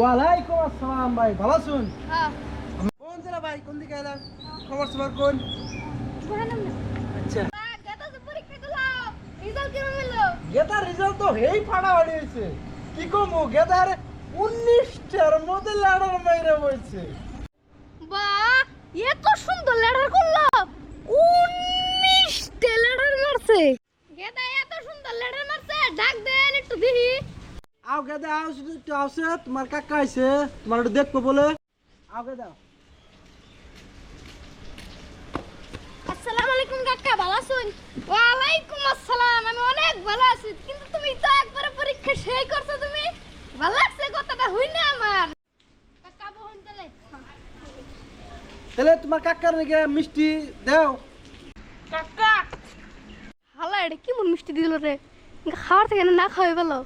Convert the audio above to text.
ওয়ালাইকুম আসসালাম ভাই ভালো আছেন? হ্যাঁ। কোন জেলা ভাই? কোন দিকে এলেন খবর সবার কোন? আচ্ছা। গেদার রেজাল্ট তো হেই ফাটাফাটি হয়েছে। কি কমু গেদার উনিশটার মধ্যে লাড়ার মাইরে বইছে। বাহ এত সুন্দর লেটার করল। উনিশ লেটার মারছে। গেদা এত সুন্দর লেটার মারছে ডাক দেন একটু দেখি। আও শুধু একটু আসে তোমার কাকা আইছে তোমার একটু দেখব বলে। আও গেদা আসসালামু আলাইকুম কাকা ভালো আছেন? ওয়ালাইকুম আসসালাম আমি অনেক ভালো আছি কিন্তু তুমি তো একবারে পরীক্ষা সেই করছ তুমি। ভালো লাগছে কথাটা হই না আমার? কাকা বহন তাহলে। তাহলে তোমার কাকার নাকি মিষ্টি দাও। কাকা! হালা এটা কি মন মিষ্টি দিল রে? খাওয়ার থেকে না খাওয়াই ভালো।